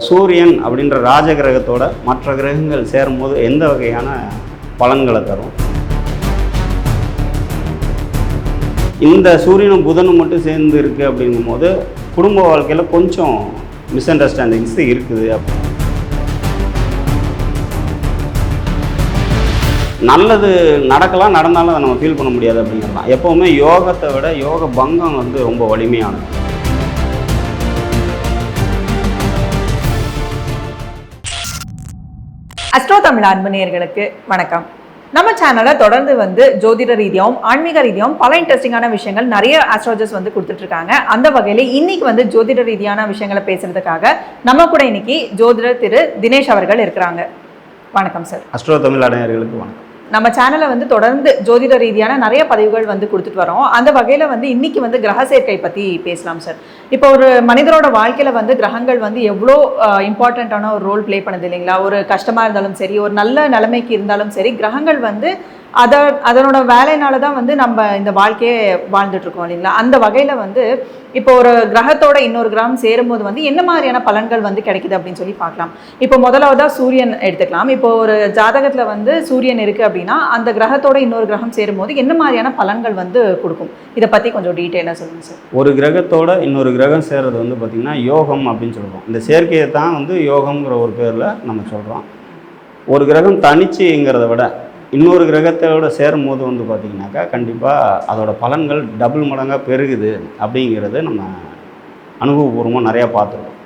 சூரியன் அப்படின்ற ராஜ கிரகத்தோட மற்ற கிரகங்கள் சேரும்போது எந்த வகையான பலன்களை தரும்? இந்த சூரியனும் புதனும் மட்டும் சேர்ந்து இருக்குது அப்படிங்கும்போது குடும்ப வாழ்க்கையில் கொஞ்சம் மிஸ் அண்டர்ஸ்டாண்டிங்ஸ் இருக்குது. நல்லது நடக்கலாம் நடந்தாலும் அதை நம்ம ஃபீல் பண்ண முடியாது அப்படிங்கிறலாம் எப்போவுமே யோகத்தை விட யோக பங்கம் வந்து ரொம்ப வலிமையானது. அஸ்ட்ரோ தமிழ் அன்புநேயர்களுக்கு வணக்கம். நம்ம சேனலை தொடர்ந்து வந்து ஜோதிட ரீதியாகவும் ஆன்மீக ரீதியாகவும் பல இன்ட்ரெஸ்டிங்கான விஷயங்கள் நிறைய ஆஸ்ட்ராலஜர்ஸ் வந்து கொடுத்துட்ருக்காங்க. அந்த வகையில் இன்னைக்கு வந்து ஜோதிட ரீதியான விஷயங்களை பேசுறதுக்காக நம்ம கூட இன்னைக்கு ஜோதிடர் திரு தினேஷ் அவர்கள் இருக்கிறாங்க. வணக்கம் சார் அஸ்ட்ரோ தமிழ் அடையர்களுக்கு வணக்கம். நம்ம சேனலை வந்து தொடர்ந்து ஜோதிட ரீதியான நிறைய பதிவுகள் வந்து கொடுத்துட்டு வரோம். அந்த வகையில் வந்து இன்னைக்கு வந்து கிரக சேர்க்கை பற்றி பேசலாம் சார் இப்போ ஒரு மனிதரோட வாழ்க்கையில் வந்து கிரகங்கள் வந்து எவ்வளோ இம்பார்ட்டண்ட்டான ஒரு ரோல் ப்ளே பண்ணுது இல்லைங்களா? ஒரு கஷ்டமாக இருந்தாலும் சரி ஒரு நல்ல நிலைமைக்கு இருந்தாலும் சரி கிரகங்கள் வந்து அதை அதனோட வேலையினால தான் வந்து நம்ம இந்த வாழ்க்கையே வாழ்ந்துட்டுருக்கோம் இல்லைங்களா? அந்த வகையில் வந்து இப்போ ஒரு கிரகத்தோட இன்னொரு கிரகம் சேரும்போது வந்து என்ன மாதிரியான பலன்கள் வந்து கிடைக்குது அப்படின்னு சொல்லி பார்க்கலாம். இப்போ முதலாவதாக சூரியன் எடுத்துக்கலாம். இப்போ ஒரு ஜாதகத்தில் வந்து சூரியன் இருக்குது அப்படின்னா அந்த கிரகத்தோட இன்னொரு கிரகம் சேரும்போது என்ன மாதிரியான பலன்கள் வந்து கொடுக்கும்? இதை பற்றி கொஞ்சம் டீட்டெயிலாக சொல்லுங்கள் சார். ஒரு கிரகத்தோட இன்னொரு கிரகம் சேர்றது வந்து பார்த்திங்கன்னா யோகம் அப்படின்னு சொல்கிறோம் இந்த சேர்க்கையை தான் வந்து யோகம்ங்கிற ஒரு பேரில் நம்ம சொல்கிறோம் ஒரு கிரகம் தனிச்சுங்கிறத விட இன்னொரு கிரகத்தோட சேரும் போது வந்து பார்த்திங்கனாக்கா கண்டிப்பாக அதோட பலன்கள் டபுள் மடங்காக பெருகுது அப்படிங்கிறது நம்ம அனுபவபூர்வமாக நிறையா பார்த்துருக்கோம்.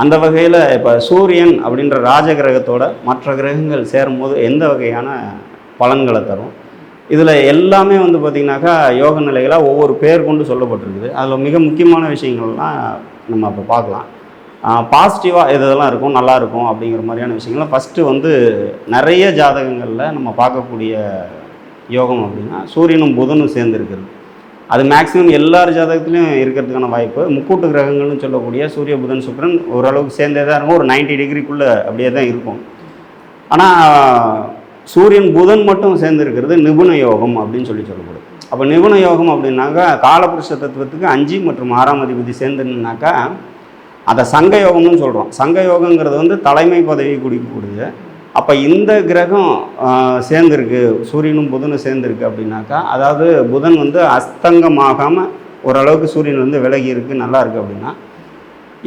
அந்த வகையில் இப்போ சூரியன் அப்படின்ற ராஜ கிரகத்தோட மற்ற கிரகங்கள் சேரும்போது எந்த வகையான பலன்களை தரும்? இதில் எல்லாமே வந்து பார்த்திங்கனாக்கா யோக நிலைகளாக ஒவ்வொரு பேர் கொண்டு சொல்லப்பட்டிருக்குது. அதில் மிக முக்கியமான விஷயங்கள்லாம் நம்ம இப்போ பார்க்கலாம். பாசிட்டிவாக எது இதெல்லாம் இருக்கும் நல்லா இருக்கும் அப்படிங்கிற மாதிரியான விஷயங்கள்லாம் ஃபஸ்ட்டு வந்து நிறைய ஜாதகங்களில் நம்ம பார்க்கக்கூடிய யோகம் அப்படின்னா சூரியனும் புதனும் சேர்ந்து இருக்கிறது அது மேக்ஸிமம் எல்லார் ஜாதகத்துலையும் இருக்கிறதுக்கான வாய்ப்பு. முக்கூட்டு கிரகங்கள்னு சொல்லக்கூடிய சூரிய புதன் சுக்கரன் ஓரளவுக்கு சேர்ந்தே தான் இருக்கும். ஒரு 90 டிகிரிக்குள்ளே அப்படியே தான் இருக்கும். ஆனால் சூரியன் புதன் மட்டும் சேர்ந்து இருக்கிறது நிபுண யோகம் அப்படின்னு சொல்லி சொல்லப்படுது. அப்போ நிபுண யோகம் அப்படின்னாக்கா காலபுருஷ தத்துவத்துக்கு அஞ்சு மற்றும் ஆறாம் அதிபதி சேர்ந்துனாக்கா அதை சங்க யோகம்னு சொல்கிறோம் சங்க யோகங்கிறது வந்து தலைமை பதவி குடிக்கக்கூடியது அப்போ இந்த கிரகம் சேர்ந்துருக்கு. சூரியனும் புதனும் சேர்ந்துருக்கு அப்படின்னாக்கா அதாவது புதன் வந்து அஸ்தங்கமாகாமல் ஓரளவுக்கு சூரியன் வந்து விலகி இருக்கு நல்லா இருக்குது அப்படின்னா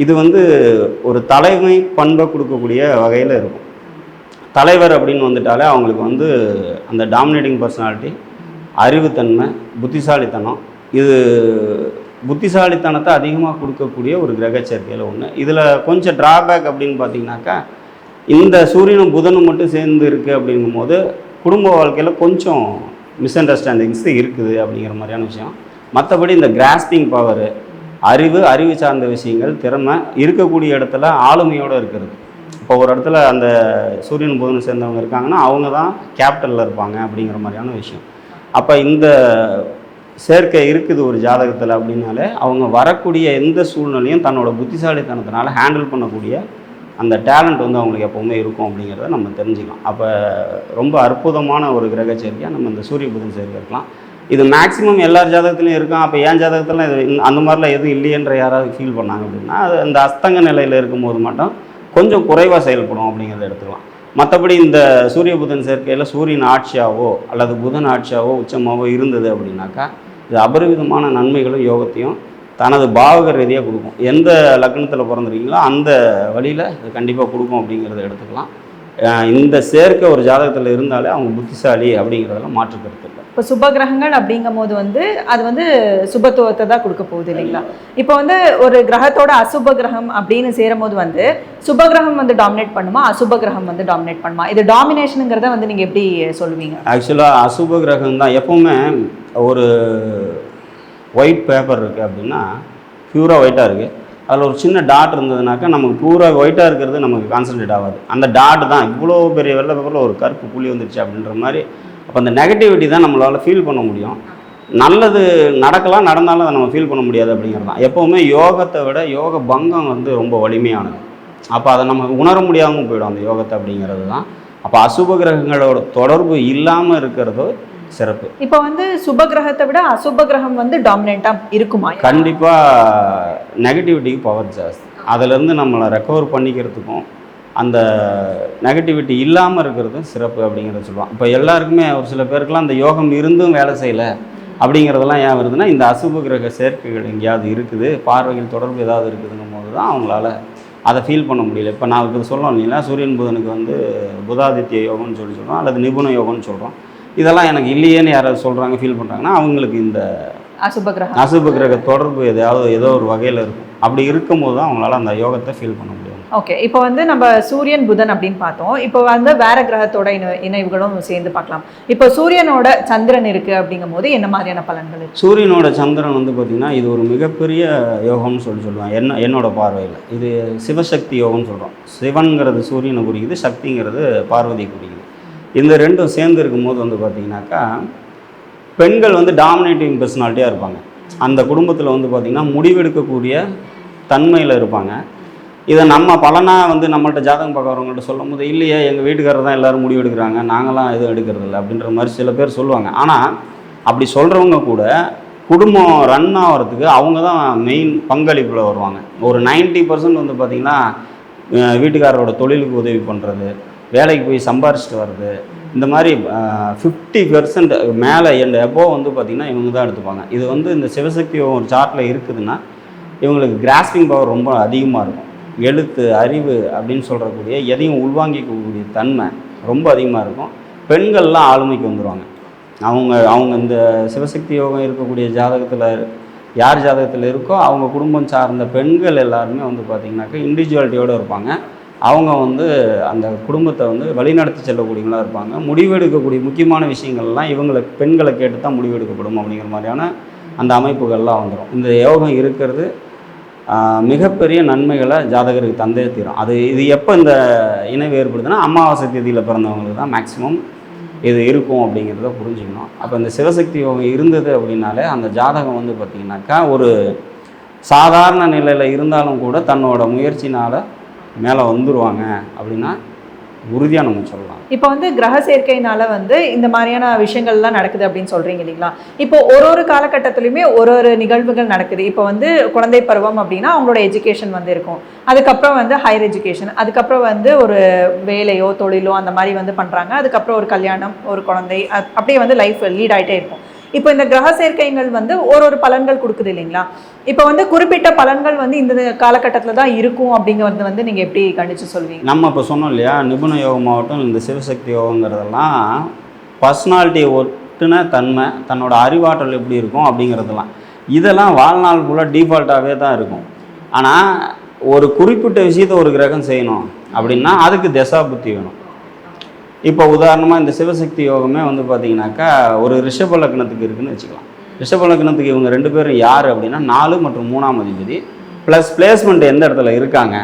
இது வந்து ஒரு தலைமை பண்பை கொடுக்கக்கூடிய வகையில் இருக்கும். தலைவர் அப்படின்னு வந்துட்டாலே அவங்களுக்கு வந்து அந்த டாமினேட்டிங் பர்சனாலிட்டி அறிவுத்தன்மை புத்திசாலித்தனம் இது புத்திசாலித்தனத்தை அதிகமாக கொடுக்கக்கூடிய ஒரு கிரக சேர்க்கையில் ஒன்று இதில் கொஞ்சம் ட்ராபேக் அப்படின்னு பார்த்தீங்கன்னாக்கா இந்த சூரியனும் புதனும் மட்டும் சேர்ந்து இருக்குது அப்படிங்கும்போது குடும்ப வாழ்க்கையில் கொஞ்சம் மிஸ் அண்டர்ஸ்டாண்டிங்ஸ் இருக்குது அப்படிங்கிற மாதிரியான விஷயம். மற்றபடி இந்த கிராஸ்பிங் பவர் அறிவு அறிவு சார்ந்த விஷயங்கள் திறமை இருக்கக்கூடிய இடத்துல ஆளுமையோடு இருக்கிறது. இப்போ ஒரு இடத்துல அந்த சூரியன் புதன் சேர்ந்தவங்க இருக்காங்கன்னா அவங்க தான் கேபிட்டலில் இருப்பாங்க அப்படிங்கிற மாதிரியான விஷயம். அப்போ இந்த சேர்க்கை இருக்குது ஒரு ஜாதகத்தில் அப்படின்னாலே அவங்க வரக்கூடிய எந்த சூழ்நிலையும் தன்னோட புத்திசாலித்தனத்தினால ஹேண்டில் பண்ணக்கூடிய அந்த டேலண்ட் வந்து அவங்களுக்கு எப்போவுமே இருக்கும் அப்படிங்கிறத நம்ம தெரிஞ்சுக்கலாம். அப்போ ரொம்ப அற்புதமான ஒரு கிரக சேர்க்கையாக நம்ம இந்த சூரிய புதன் சேர்க்கை இருக்கலாம். இது மேக்ஸிமம் எல்லார் ஜாதகத்துலையும் இருக்கும் அப்போ ஏன் ஜாதகத்தில் இது அந்த மாதிரிலாம் எதுவும் இல்லையன்ற யாராவது ஃபீல் பண்ணாங்க அப்படின்னா அது அந்த அஸ்தங்க நிலையில் இருக்கும்போது மட்டும் கொஞ்சம் குறைவாக செயல்படும் அப்படிங்கிறத எடுத்துக்கலாம். மற்றபடி இந்த சூரிய புதன் சேர்க்கையில் சூரியன் ஆட்சியாவோ அல்லது புதன் ஆட்சியாவோ உச்சமாவோ இருந்தது அப்படின்னாக்கா இது அபரிவிதமான நன்மைகளும் யோகத்தையும் தனது பாவக ரீதியாக கொடுக்கும். எந்த லக்னத்தில் பிறந்திருக்கீங்களோ அந்த வழியில் இது கண்டிப்பாக கொடுக்கும் அப்படிங்கிறத எடுத்துக்கலாம். இந்த சேர்க்கை ஒரு ஜாதகத்தில் இருந்தாலே அவங்க புத்திசாலி அப்படிங்கிறதெல்லாம் மாற்றுக்கருத்து இப்போ சுப கிரகங்கள் அப்படிங்கும் போது வந்து அது வந்து சுபத்துவத்தை தான் கொடுக்க போகுது இல்லைங்களா? இப்போ வந்து ஒரு கிரகத்தோட அசுப கிரகம் அப்படின்னு சேரும்போது வந்து சுப கிரகம் வந்து டாமினேட் பண்ணுமா? அசுப கிரகம் வந்து டாமினேட் பண்ணுமா? இது டாமினேஷனுங்கிறத வந்து நீங்கள் எப்படி சொல்லுவீங்க? ஆக்சுவலாக அசுப கிரகம் தான். எப்போவுமே ஒரு ஒயிட் பேப்பர் இருக்குது அப்படின்னா ப்யூராக ஒயிட்டாக இருக்குது அதில் ஒரு சின்ன டாட் இருந்ததுனாக்கா நமக்கு ப்யூராக ஒயிட்டாக இருக்கிறது நமக்கு கான்சன்ட்ரேட் ஆகாது. அந்த டாட் தான். இவ்வளோ பெரிய வெள்ளை பேப்பரில் ஒரு கருப்பு புள்ளி வந்துருச்சு அப்படின்ற மாதிரி அப்போ அந்த நெகட்டிவிட்டி தான் நம்மளால் ஃபீல் பண்ண முடியும். நல்லது நடக்கலாம் நடந்தாலும் அதை நம்ம ஃபீல் பண்ண முடியாது அப்படிங்கிறது தான். எப்போவுமே யோகத்தை விட யோக பங்கம் வந்து ரொம்ப வலிமையானது. அப்போ அதை நம்ம உணர முடியாமல் போயிடும் அந்த யோகத்தை அப்படிங்கிறது தான். அப்போ அசுப கிரகங்களோட தொடர்பு இல்லாமல் இருக்கிறதோ சிறப்பு. இப்போ வந்து சுப கிரகத்தை விட அசுப கிரகம் வந்து டாமினேட்டா இருக்குமா? கண்டிப்பாக நெகட்டிவிட்டிக்கு பவர் ஜாஸ்தி. அதிலேருந்து நம்மளை ரெக்கவர் பண்ணிக்கிறதுக்கும் அந்த நெகட்டிவிட்டி இல்லாமல் இருக்கிறதும் சிறப்பு அப்படிங்கிறத சொல்லுவான். இப்போ எல்லாருக்குமே ஒரு சில பேருக்குலாம் அந்த யோகம் இருந்தும் வேலை செய்யலை அப்படிங்கிறதெல்லாம் ஏன் வருதுன்னா இந்த அசுப கிரக சேர்க்கைகள் எங்கேயாவது இருக்குது பார்வைகள் தொடர்பு ஏதாவது இருக்குதுங்கும் போது தான் அவங்களால அதை ஃபீல் பண்ண முடியல. இப்போ நான் இது சொல்லணும் இல்லைங்களா சூரியன் புதனுக்கு வந்து புதாதித்ய யோகம்னு சொல்லி சொல்கிறோம் அல்லது நிபுண யோகம்னு சொல்கிறோம் இதெல்லாம் எனக்கு இல்லையேன்னு யாராவது சொல்கிறாங்க ஃபீல் பண்ணுறாங்கன்னா அவங்களுக்கு இந்த அசுப கிரக தொடர்பு எதாவது ஏதோ ஒரு வகையில் இருக்கும். அப்படி இருக்கும்போது தான் அவங்களால அந்த யோகத்தை ஃபீல் பண்ண முடியும். ஓகே இப்போ வந்து நம்ம சூரியன் புதன் அப்படின்னு பார்த்தோம். இப்போ வந்து வேற கிரகத்தோட இணை இணைவுகளும் சேர்ந்து பார்க்கலாம். இப்போ சூரியனோட சந்திரன் இருக்குது அப்படிங்கும் போது என்ன மாதிரியான பலன்கள் சூரியனோட சந்திரன் வந்து பார்த்திங்கன்னா இது ஒரு மிகப்பெரிய யோகம்னு சொல்லி சொல்லுவாங்க. என்ன என்னோட பார்வையில். இது சிவசக்தி யோகம்னு சொல்கிறோம் சிவன்கிறது சூரியனை குறிக்குது சக்திங்கிறது பார்வதி குறிக்குது. இந்த ரெண்டும் சேர்ந்து இருக்கும்போது வந்து பார்த்திங்கனாக்கா பெண்கள் வந்து டாமினேட்டிங் பர்சனாலிட்டியாக இருப்பாங்க. அந்த குடும்பத்தில் வந்து பார்த்திங்கன்னா முடிவெடுக்கக்கூடிய தன்மையில் இருப்பாங்க. இதை நம்ம பலனாக வந்து நம்மள்ட்ட ஜாதகம் பார்க்குறவங்கள்ட்ட சொல்லும் போது இல்லையே எங்கள் வீட்டுக்காரர் தான் எல்லோரும் முடிவு எடுக்கிறாங்க. நாங்களாம் எதுவும் எடுக்கிறது இல்லை. அப்படின்ற மாதிரி சில பேர் சொல்லுவாங்க. ஆனால் அப்படி சொல்கிறவங்க கூட குடும்பம் ரன் ஆகிறதுக்கு அவங்க தான் மெயின் பங்களிப்பில் வருவாங்க. ஒரு 90% பர்சன்ட் வந்து பார்த்திங்கன்னா வீட்டுக்காரரோட தொழிலுக்கு உதவி பண்ணுறது வேலைக்கு போய் சம்பாரிச்சிட்டு வர்றது இந்த மாதிரி ஃபிஃப்டி பெர்சன்ட் மேலே என் எபோ வந்து பார்த்திங்கன்னா இவங்க தான் எடுத்துப்பாங்க. இது வந்து இந்த சிவசக்தி ஒரு சார்ட்டில் இருக்குதுன்னா இவங்களுக்கு கிராஸ்பிங் பவர் ரொம்ப அதிகமாக இருக்கும். எழுத்து அறிவு அப்படின்னு சொல்கிறக்கூடிய எதையும் உள்வாங்கிக்கக்கூடிய தன்மை ரொம்ப அதிகமாக இருக்கும். பெண்கள்லாம் ஆளுமைக்கு வந்துடுவாங்க அவங்க அவங்க இந்த சிவசக்தி யோகம் இருக்கக்கூடிய ஜாதகத்தில் யார் ஜாதகத்தில் இருக்கோ அவங்க குடும்பம் சார்ந்த பெண்கள் எல்லாருமே வந்து பார்த்திங்கனாக்கா இண்டிவிஜுவாலிட்டியோடு இருப்பாங்க. அவங்க வந்து அந்த குடும்பத்தை வந்து வழிநடத்தி செல்லக்கூடியவங்களா இருப்பாங்க. முடிவெடுக்கக்கூடிய முக்கியமான விஷயங்கள்லாம் இவங்களை பெண்களை கேட்டு தான் முடிவெடுக்கப்படும் அப்படிங்கிற மாதிரியான அந்த அமைப்புகள்லாம் வந்துடும் இந்த யோகம் இருக்கிறது மிகப்பெரிய நன்மைகளை ஜாதகருக்கு தந்தே தீரும். அது இது எப்போ இந்த இணைவு ஏற்படுதுன்னா அமாவாசை தேதியில் பிறந்தவங்களுக்கு தான் மேக்ஸிமம் இது இருக்கும் அப்படிங்கிறத புரிஞ்சுக்கணும். அப்போ இந்த சிவசக்தி யோகம் இருந்தது அப்படின்னாலே அந்த ஜாதகம் வந்து பார்த்திங்கனாக்கா ஒரு சாதாரண நிலையில் இருந்தாலும் கூட தன்னோட முயற்சினால் மேலே வந்துடுவாங்க அப்படின்னா உறுதியாக நம்ம சொல்லலாம். இப்போ வந்து கிரக சேர்க்கையினால வந்து இந்த மாதிரியான விஷயங்கள்லாம் நடக்குது அப்படின்னு சொல்கிறீங்க இல்லைங்களா? இப்போ ஒரு ஒரு காலகட்டத்துலையுமே ஒரு ஒரு நிகழ்வுகள் நடக்குது. இப்போ வந்து குழந்தை பருவம் அப்படின்னா அவங்களோட எஜுகேஷன் வந்து இருக்கும். அதுக்கப்புறம் வந்து ஹையர் எஜுகேஷன் அதுக்கப்புறம் வந்து ஒரு வேலையோ தொழிலோ அந்த மாதிரி வந்து பண்ணுறாங்க அதுக்கப்புறம் ஒரு கல்யாணம் ஒரு குழந்தை அப்படியே வந்து லைஃப் லீட் ஆகிட்டே இருக்கும். இப்போ இந்த கிரக சேர்க்கைகள் வந்து ஒரு ஒரு பலன்கள் கொடுக்குது இல்லைங்களா? இப்போ வந்து குறிப்பிட்ட பலன்கள் வந்து இந்த காலகட்டத்தில் தான் இருக்கும் அப்படிங்கிறது வந்து நீங்கள் எப்படி கணிச்சு சொல்வீங்க? நம்ம இப்போ சொன்னோம் இல்லையா நிபுண யோகமாகட்டும் இந்த சிவசக்தி யோகங்கிறதெல்லாம் பர்சனாலிட்டியை ஒட்டுன தன்மை தன்னோட அறிவாற்றல் எப்படி இருக்கும் அப்படிங்கிறதெல்லாம். இதெல்லாம் வாழ்நாள் ஃபுல்லாக டிஃபால்ட்டாகவே தான் இருக்கும். ஆனால் ஒரு குறிப்பிட்ட விஷயத்தை ஒரு கிரகம் செய்யணும் அப்படின்னா அதுக்கு தசா புத்தி வேணும். இப்போ உதாரணமாக இந்த சிவசக்தி யோகமே வந்து பார்த்தீங்கன்னாக்கா ஒரு ரிஷப லக்னத்துக்கு இருக்குன்னு வச்சுக்கலாம். ரிஷப லக்னத்துக்கு இவங்க ரெண்டு பேரும் யார் அப்படின்னா நாலு மற்றும் மூணாம் அதிபதி. ப்ளஸ் பிளேஸ்மெண்ட் எந்த இடத்துல இருக்காங்க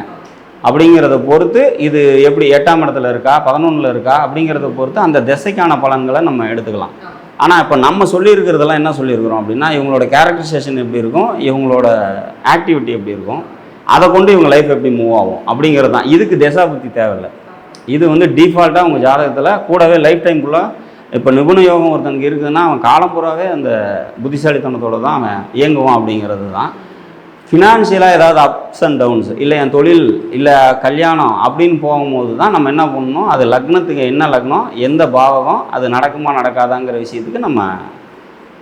அப்படிங்கிறத பொறுத்து இது எப்படி எட்டாம் இடத்துல இருக்கா பதினொன்றில் இருக்கா அப்படிங்கிறத பொறுத்து அந்த திசைக்கான பலன்களை நம்ம எடுத்துக்கலாம். ஆனால் இப்போ நம்ம சொல்லியிருக்கிறதெல்லாம் என்ன சொல்லியிருக்கிறோம் அப்படின்னா இவங்களோட கேரக்டரைசேஷன் எப்படி இருக்கும் இவங்களோட ஆக்டிவிட்டி எப்படி இருக்கும் அதை கொண்டு இவங்க லைஃப் எப்படி மூவ் ஆகும் அப்படிங்கிறது தான். இதுக்கு திசா புத்தி தேவையில்லை. இது வந்து டிஃபால்ட்டாக உங்கள் ஜாதகத்தில் கூடவே லைஃப் டைம் இப்போ நிபுண யோகம் ஒருத்தனுக்கு இருக்குதுன்னா அவன் காலம்புறாவே அந்த புத்திசாலித்தனத்தோடு தான் அவன் இயங்குவான் அப்படிங்கிறது தான் ஃபினான்ஷியலாக ஏதாவது அப்ஸ் அண்ட் டவுன்ஸ் இல்லை என் தொழில் இல்லை கல்யாணம் அப்படின்னு போகும்போது தான் நம்ம என்ன பண்ணணும்? அது லக்னத்துக்கு என்ன லக்னம் எந்த பாவகம் அது நடக்குமா நடக்காதாங்கிற விஷயத்துக்கு நம்ம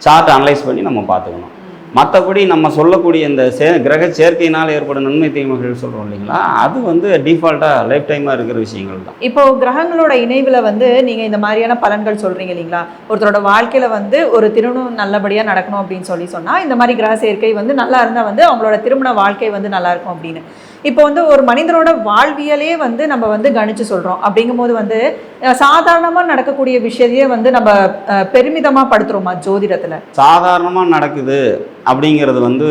சார்ட் அனலைஸ் பண்ணி நம்ம பார்த்துக்கணும். மற்றபடி நம்ம சொல்லக்கூடிய இந்த சே கிரக சேர்க்கையினால் ஏற்படும் நன்மை தீமைகள் சொல்கிறோம் இல்லைங்களா? அது வந்து டிஃபால்ட்டாக லைஃப் டைமாக இருக்கிற விஷயங்கள் தான். இப்போ கிரகங்களோட இணைவுல வந்து நீங்க இந்த மாதிரியான பலன்கள் சொல்றீங்க இல்லைங்களா? ஒருத்தரோட வாழ்க்கையில வந்து ஒரு திருமணம் நல்லபடியா நடக்கணும் அப்படின்னு சொல்லி சொன்னா இந்த மாதிரி கிரக சேர்க்கை வந்து நல்லா இருந்தா வந்து அவங்களோட திருமண வாழ்க்கை வந்து நல்லா இருக்கும் அப்படின்னு. இப்போ வந்து ஒரு மனிதனோட வாழ்வியலே வந்து நம்ம வந்து கணிச்சு சொல்றோம். அப்படிங்கும்போது வந்து அஹ், சாதாரணமா நடக்கக்கூடிய விஷயத்தையே வந்து நம்ம அஹ், பெருமிதமா படுத்துறோமா ஜோதிடத்துல? சாதாரணமாக நடக்குது. அப்படிங்கிறது வந்து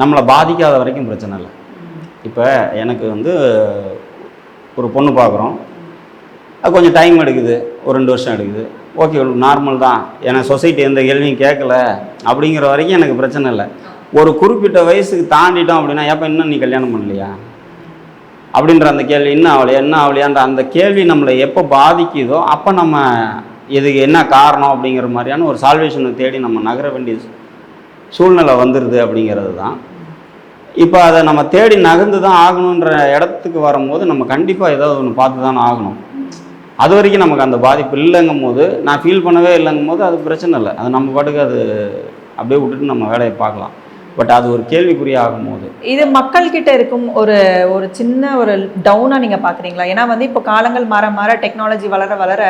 நம்மளை பாதிக்காத வரைக்கும் பிரச்சனை இல்லை. இப்போ எனக்கு வந்து ஒரு பொண்ணு பார்க்குறோம் அது கொஞ்சம் டைம் எடுக்குது. ஒரு ரெண்டு வருஷம் எடுக்குது. ஓகே நார்மல் தான். ஏன்னா சொசைட்டி எந்த கேள்வியும் கேட்கல. அப்படிங்கிற வரைக்கும் எனக்கு பிரச்சனை இல்லை. ஒரு குறிப்பிட்ட வயசுக்கு தாண்டிட்டோம் அப்படின்னா ஏப்பா இன்னும் நீ கல்யாணம் பண்ணலையா? அப்படின்ற அந்த கேள்வி இன்னும் அவளையா என்ன ஆகலையான்ற அந்த கேள்வி நம்மளை எப்போ பாதிக்குதோ அப்போ நம்ம இதுக்கு என்ன காரணம் அப்படிங்கிற மாதிரியான ஒரு சால்வேஷனை தேடி நம்ம நகர வேண்டிய சூழ்நிலை வந்துடுது அப்படிங்கிறது தான். இப்போ அதை நம்ம தேடி நகர்ந்து தான் ஆகணுன்ற இடத்துக்கு வரும்போது நம்ம கண்டிப்பாக ஏதாவது ஒன்று பார்த்து தானே ஆகணும். அது வரைக்கும் நமக்கு அந்த பாதிப்பு இல்லைங்கும் போது நான் ஃபீல் பண்ணவே இல்லைங்கும் போது அது பிரச்சனை இல்லை. அது நம்ம பாட்டுக்கு அது அப்படியே விட்டுட்டு நம்ம வேலையை பார்க்கலாம். பட் அது ஒரு கேள்விக்குறியா ஆகும்போது இது மக்கள் கிட்ட இருக்கும் ஒரு ஒரு சின்ன ஒரு டவுனா நீங்க பாக்குறீங்களா? ஏன்னா வந்து இப்போ காலங்கள் மாற மாற டெக்னாலஜி வளர வளர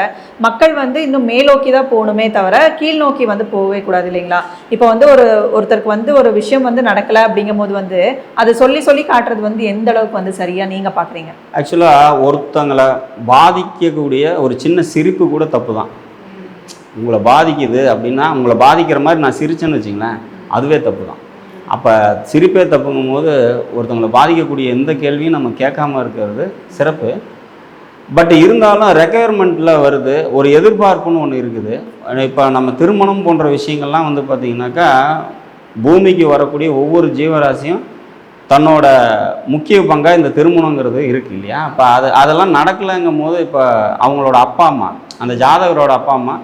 மக்கள் வந்து இன்னும் மேலோக்கி தான் போகணுமே தவிர கீழ் நோக்கி வந்து போகவே கூடாது இல்லைங்களா? இப்போ வந்து ஒரு ஒருத்தருக்கு வந்து ஒரு விஷயம் வந்து நடக்கல அப்படிங்கும் போது வந்து அது சொல்லி சொல்லி காட்டுறது வந்து எந்த அளவுக்கு வந்து சரியா நீங்க பாக்குறீங்க? ஆக்சுவலாக ஒருத்தங்களை பாதிக்கக்கூடிய ஒரு சின்ன சிரிப்பு கூட தப்பு தான். உங்களை பாதிக்குது அப்படின்னா உங்களை பாதிக்கிற மாதிரி நான் சிரிச்சேன்னு வச்சிங்களேன் அதுவே தப்பு தான். அப்போ சிரிப்பே தப்புங்கும் போது ஒருத்தவங்களை பாதிக்கக்கூடிய எந்த கேள்வியும் நம்ம கேட்காம இருக்கிறது சிறப்பு. பட் இருந்தாலும் ரெக்குயர்மெண்ட்டில் வருது. ஒரு எதிர்பார்ப்புன்னு ஒன்று இருக்குது. இப்போ நம்ம திருமணம் போன்ற விஷயங்கள்லாம் வந்து பார்த்திங்கனாக்கா பூமிக்கு வரக்கூடிய ஒவ்வொரு ஜீவராசியும் தன்னோட முக்கிய பங்காக இந்த திருமணங்கிறது இருக்குது இல்லையா? இப்போ அது அதெல்லாம் நடக்கலைங்கும் போது இப்போ அவங்களோட அப்பா அம்மா அந்த ஜாதகரோட அப்பா அம்மா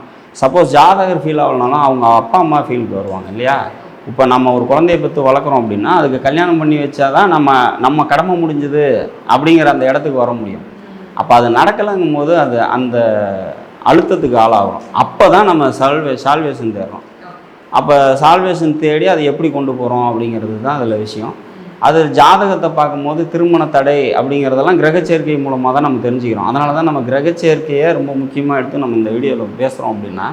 சப்போஸ் ஜாதகர் ஃபீல் ஆகலனாலும் அவங்க அப்பா அம்மா ஃபீலுக்கு வருவாங்க இல்லையா? இப்போ நம்ம ஒரு குழந்தைய பெற்று வளர்க்குறோம் அப்படின்னா அதுக்கு கல்யாணம் பண்ணி வச்சாதான் நம்ம நம்ம கடமை முடிஞ்சுது அப்படிங்கிற அந்த இடத்துக்கு வர முடியும். அப்போ அது நடக்கலைங்கும் போது அது அந்த அழுத்தத்துக்கு ஆளாகிறோம் அப்போ தான் நம்ம சால்வே சால்வேஷன் தேடுறோம். அப்போ சால்வேஷன் தேடி அதை எப்படி கொண்டு போகிறோம் அப்படிங்கிறது தான் அதில் விஷயம். அது ஜாதகத்தை பார்க்கும்போது திருமண தடை அப்படிங்கிறதெல்லாம் கிரக சேர்க்கை மூலமாக தான் நம்ம தெரிஞ்சுக்கிறோம். அதனால தான் நம்ம கிரகச்சேர்க்கையை ரொம்ப முக்கியமாக எடுத்து நம்ம இந்த வீடியோவில் பேசுகிறோம் அப்படின்னா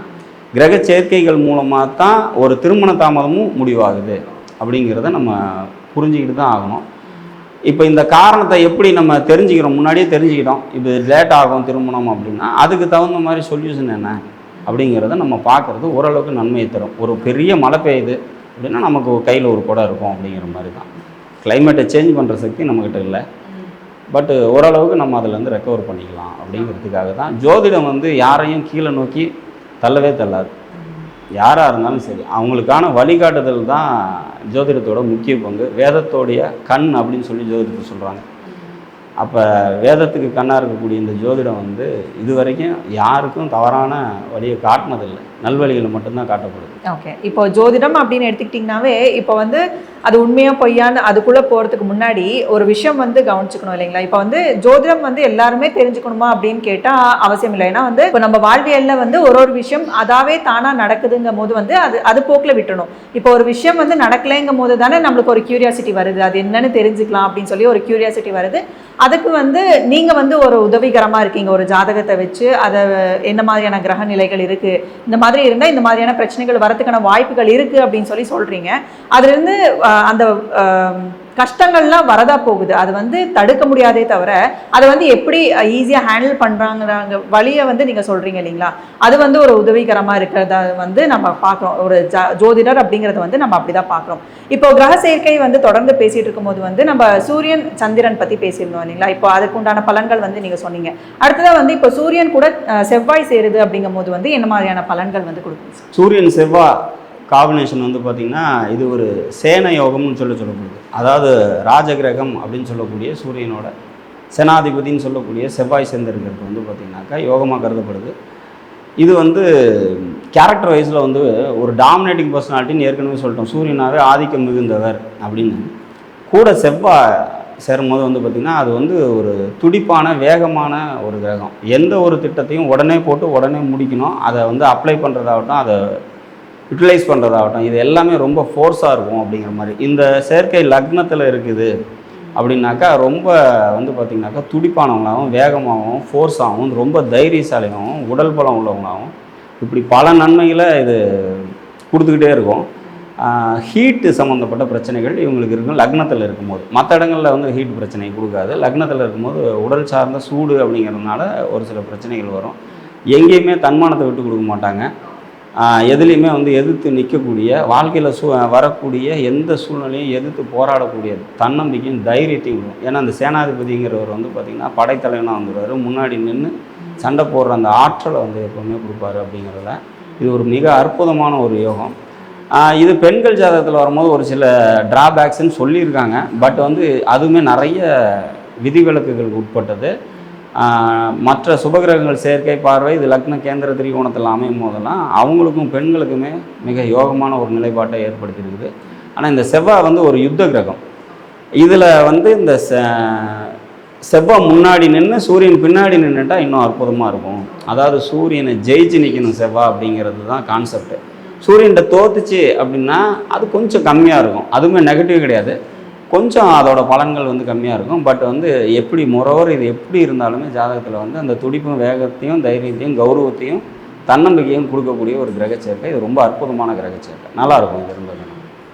கிரக சேர்க்கைகள் மூலமாக தான் ஒரு திருமண தாமதமும் முடிவாகுது. அப்படிங்கிறத நம்ம புரிஞ்சுக்கிட்டு தான் ஆகணும். இப்போ இந்த காரணத்தை எப்படி நம்ம தெரிஞ்சுக்கிறோம்? முன்னாடியே தெரிஞ்சுக்கிட்டோம். இது லேட் ஆகும் திருமணம் அப்படின்னா அதுக்கு தகுந்த மாதிரி சொல்யூஷன் என்ன? அப்படிங்கிறத நம்ம பார்க்குறது ஓரளவுக்கு நன்மையை தரும். ஒரு பெரிய மழை பெய்யுது அப்படின்னா நமக்கு கையில் ஒரு குடம் இருக்கும் அப்படிங்கிற மாதிரி தான். கிளைமேட்டை சேஞ்ச் பண்ணுற சக்தி நம்மக்கிட்ட இல்லை. பட்டு ஓரளவுக்கு நம்ம அதிலேருந்து ரெக்கவர் பண்ணிக்கலாம் அப்படிங்கிறதுக்காக தான். ஜோதிடம் வந்து யாரையும் கீழே நோக்கி தள்ளவே தள்ளாது. யாராக இருந்தாலும் சரி அவங்களுக்கான வழிகாட்டுதல் தான் ஜோதிடத்தோட முக்கிய பங்கு. வேதத்தோடைய கண் அப்படின்னு சொல்லி ஜோதிடத்தை சொல்கிறாங்க அப்போ வேதத்துக்கு கண்ணாக இருக்கக்கூடிய இந்த ஜோதிடம் வந்து இது வரைக்கும் யாருக்கும் தவறான வழியை காட்டினதில்லை. நல்வழிகளை மட்டும்தான் காட்டப்படுது. ஓகே இப்போ ஜோதிடம் அப்படின்னு எடுத்துக்கிட்டிங்கனாவே இப்போ வந்து அது உண்மையா பொய்யான்னு அதுக்குள்ள போறதுக்கு முன்னாடி ஒரு விஷயம் வந்து கவனிச்சுக்கணும் இல்லைங்களா? இப்போ வந்து ஜோதிடம் வந்து எல்லாருமே தெரிஞ்சுக்கணுமா அப்படின்னு கேட்டா அவசியம் இல்லை. ஏன்னா வந்து இப்போ நம்ம வாழ்வியல்ல வந்து ஒரு ஒரு விஷயம் அதாவே தானா நடக்குதுங்கும் போது வந்து அது அது போக்கில் விட்டணும் இப்போ ஒரு விஷயம் வந்து நடக்கலைங்கும் போது தானே நம்மளுக்கு ஒரு கியூரியாசிட்டி வருது. அது என்னன்னு தெரிஞ்சுக்கலாம் அப்படின்னு சொல்லி ஒரு கியூரியாசிட்டி வருது. அதுக்கு வந்து நீங்க வந்து ஒரு உதவிகரமா இருக்கீங்க. ஒரு ஜாதகத்தை வச்சு அதை என்ன மாதிரியான கிரக நிலைகள் இருக்கு? இந்த மாதிரி இருந்தால் இந்த மாதிரியான பிரச்சனைகள் வரதுக்கான வாய்ப்புகள் இருக்கு அப்படின்னு சொல்லி சொல்றீங்க. அதுல இருந்து அந்த கஷ்டங்கள்லாம் வரதா போகுது. அது வந்து தடுக்க முடியாதே தவிர அதை வந்து எப்படி ஈஸியாக ஹேண்டில் பண்ணுறாங்கிறாங்க வழியை வந்து நீங்கள் சொல்கிறீங்க இல்லைங்களா? அது வந்து ஒரு உதவிகரமாக இருக்கிறத வந்து நம்ம பார்க்குறோம். ஒரு ஜ ஜோதிடர் அப்படிங்கிறத வந்து நம்ம அப்படி தான் பார்க்குறோம். இப்போ கிரக சேர்க்கை வந்து தொடர்ந்து பேசிகிட்டு இருக்கும்போது வந்து நம்ம சூரியன் சந்திரன் பற்றி பேசியிருந்தோம் இல்லைங்களா? இப்போ அதுக்குண்டான பலன்கள் வந்து நீங்கள் சொன்னீங்க. அடுத்ததாக வந்து இப்போ சூரியன் கூட செவ்வாய் சேருது அப்படிங்கும்போது வந்து என்ன மாதிரியான பலன்கள் வந்து கொடுக்கும் சூரியன் செவ்வாய் காம்பினேஷன் வந்து பார்த்திங்கன்னா இது ஒரு சேன யோகம்னு சொல்லி சொல்லப்படுது. அதாவது ராஜகிரகம் அப்படின்னு சொல்லக்கூடிய சூரியனோட சேனாதிபதின்னு சொல்லக்கூடிய செவ்வாய் சேர்ந்திருக்கிறது வந்து பார்த்திங்கனாக்கா யோகமாக கருதப்படுது. இது வந்து கேரக்டர் வைஸில் வந்து ஒரு டாமினேட்டிங் பர்சனாலிட்டின்னு ஏற்கனவே சொல்லிட்டோம். சூரியனாகவே ஆதிக்கம் மிகுந்தவர் அப்படின்னு. கூட செவ்வாய் சேரும்போது வந்து பார்த்திங்கன்னா அது வந்து ஒரு துடிப்பான வேகமான ஒரு கிரகம். எந்த ஒரு திட்டத்தையும் உடனே போட்டு உடனே முடிக்கணும். அதை வந்து அப்ளை பண்ணுறதாகட்டும் அதை யூட்டிலைஸ் பண்ணுறதாகட்டும் இது எல்லாமே ரொம்ப ஃபோர்ஸாக இருக்கும் அப்படிங்கிற மாதிரி. இந்த செயற்கை லக்னத்தில் இருக்குது அப்படின்னாக்கா ரொம்ப வந்து பார்த்திங்கனாக்கா துடிப்பானவங்களாகவும் வேகமாகவும் ஃபோர்ஸாகவும் ரொம்ப தைரியசாலியாகவும் உடல் பலம் உள்ளவங்களாகவும் இப்படி பல நன்மைகளை இது கொடுத்துக்கிட்டே இருக்கும். ஹீட்டு சம்மந்தப்பட்ட பிரச்சனைகள் இவங்களுக்கு இருக்கும் லக்னத்தில் இருக்கும்போது. மற்ற இடங்களில் வந்து ஹீட் பிரச்சனை கொடுக்காது. லக்னத்தில் இருக்கும்போது உடல் சார்ந்த சூடு அப்படிங்கிறதுனால ஒரு சில பிரச்சனைகள் வரும். எங்கேயுமே தன்மானத்தை விட்டு கொடுக்க மாட்டாங்க. எதுலேயுமே வந்து எதிர்த்து நிற்கக்கூடிய வாழ்க்கையில் சூ வரக்கூடிய எந்த சூழ்நிலையும் எதிர்த்து போராடக்கூடிய தன்னம்பிக்கையும் தைரியத்தையும் வரும் ஏன்னா அந்த சேனாதிபதிங்கிறவர் வந்து பார்த்திங்கன்னா படைத்தலைவனாக வந்துடுவார் முன்னாடி நின்று சண்டை போடுற அந்த ஆற்றலை வந்து எப்போவுமே கொடுப்பாரு அப்படிங்கிறத. இது ஒரு மிக அற்புதமான ஒரு யோகம். இது பெண்கள் ஜாதகத்தில் வரும்போது ஒரு சில ட்ராபேக்ஸ்ன்னு சொல்லியிருக்காங்க. பட் வந்து அதுவுமே நிறைய விதிவிலக்குகளுக்கு உட்பட்டது. மற்ற சுபகிரகங்கள் சேர்க்கை பார்வை இது லக்ன கேந்திர திரிகோணத்தில் அமையும் போதெல்லாம் அவங்களுக்கும் பெண்களுக்குமே மிக யோகமான ஒரு நிலைப்பாட்டை ஏற்படுத்தியிருக்குது. ஆனால் இந்த செவ்வாய் வந்து ஒரு யுத்த கிரகம். இதில் வந்து இந்த செ- செவ்வாய் முன்னாடி நின்று சூரியன் பின்னாடி நின்றுட்டா இன்னும் அற்புதமாக இருக்கும். அதாவது சூரியனை ஜெயிச்சு நிற்கணும் செவ்வாய் அப்படிங்கிறது தான் கான்செப்ட் சூரியன்கிட்ட தோத்துச்சு அப்படின்னா அது கொஞ்சம் கம்மியாக இருக்கும். அதுவுமே நெகட்டிவ் கிடையாது. கொஞ்சம் அதோட பலன்கள் வந்து கம்மியாக இருக்கும். பட் வந்து எப்படி முறவர் இது எப்படி இருந்தாலுமே ஜாதகத்தில் வந்து அந்த துடிப்பும் வேகத்தையும் தைரியத்தையும் கௌரவத்தையும் தன்னம்பிக்கையும் கொடுக்கக்கூடிய ஒரு கிரக சேர்க்கை இது ரொம்ப அற்புதமான கிரக சேர்க்கை நல்லா இருக்கும் இது இருந்தது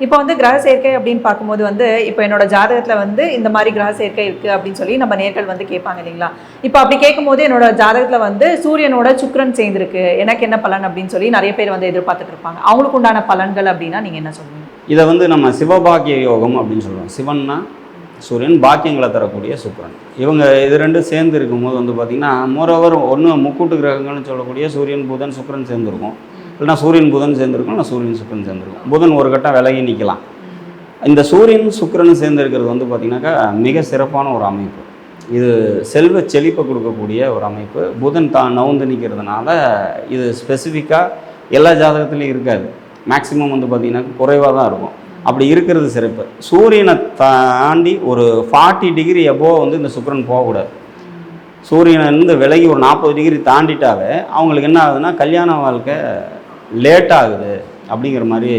இப்போ வந்து கிரக சேர்க்கை அப்படின்னு பார்க்கும்போது வந்து இப்போ என்னோட ஜாதகத்தில் வந்து இந்த மாதிரி கிரக சேர்க்கை இருக்குது அப்படின்னு சொல்லி நம்ம நேர்கள் வந்து கேட்பாங்க இல்லைங்களா? இப்போ அப்படி கேட்கும்போது என்னோட ஜாதகத்தில் வந்து சூரியனோட சுக்கிரன் சேர்ந்துருக்கு. எனக்கு என்ன பலன் அப்படின்னு சொல்லி நிறைய பேர் வந்து எதிர்பார்த்துட்டு இருப்பாங்க. அவங்களுக்கு உண்டான பலன்கள் அப்படின்னா நீங்கள் என்ன சொல்லுவீங்க? இதை வந்து நம்ம சிவபாக்கிய யோகம் அப்படின்னு சொல்லுவோம் சிவன்னா சூரியன் பாக்கியங்களை தரக்கூடிய சுக்கரன். இவங்க இது ரெண்டும் சேர்ந்து இருக்கும்போது வந்து பார்த்திங்கன்னா மோரோவர் ஒன்று முக்கூட்டு கிரகங்கள்னு சொல்லக்கூடிய சூரியன் புதன் சுக்கிரன் சேர்ந்துருக்கும். இல்லைன்னா சூரியன் புதன் சேர்ந்துருக்கும் இல்லை சூரியன் சுக்கரன் சேர்ந்துருக்கும். புதன் ஒரு கட்டம் விலகி நிற்கலாம் இந்த சூரியன் சுக்கிரன் சேர்ந்துருக்கிறது வந்து பார்த்திங்கனாக்கா மிக சிறப்பான ஒரு அமைப்பு. இது செல்வ செழிப்பை கொடுக்கக்கூடிய ஒரு அமைப்பு. புதன் தான் நவுந்து நிற்கிறதுனால இது ஸ்பெசிஃபிக்காக எல்லா ஜாதகத்துலேயும் இருக்காது. மேக்ஸிமம் வந்து பார்த்திங்கன்னா குறைவாக தான் இருக்கும். அப்படி இருக்கிறது சிறப்பு. சூரியனை தாண்டி ஒரு ஃபார்ட்டி டிகிரி எபோவ் வந்து இந்த சுக்கரன் போகக்கூடாது. சூரியனிலிருந்து விலகி ஒரு நாற்பது டிகிரி தாண்டிட்டாவே அவங்களுக்கு என்ன ஆகுதுன்னா கல்யாண வாழ்க்கை லேட் ஆகுது அப்படிங்கிற மாதிரி